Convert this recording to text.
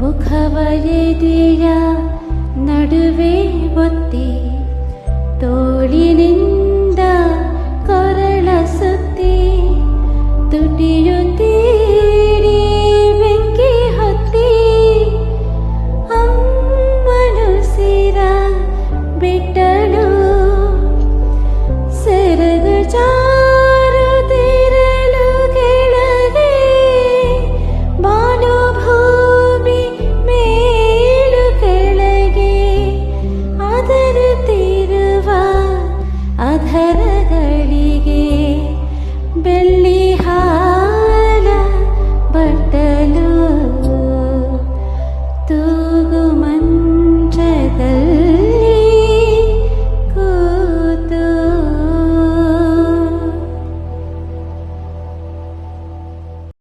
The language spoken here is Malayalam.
മുഖവരതിഴ നടുവേ ഒത്തി തോളിനിന്ന്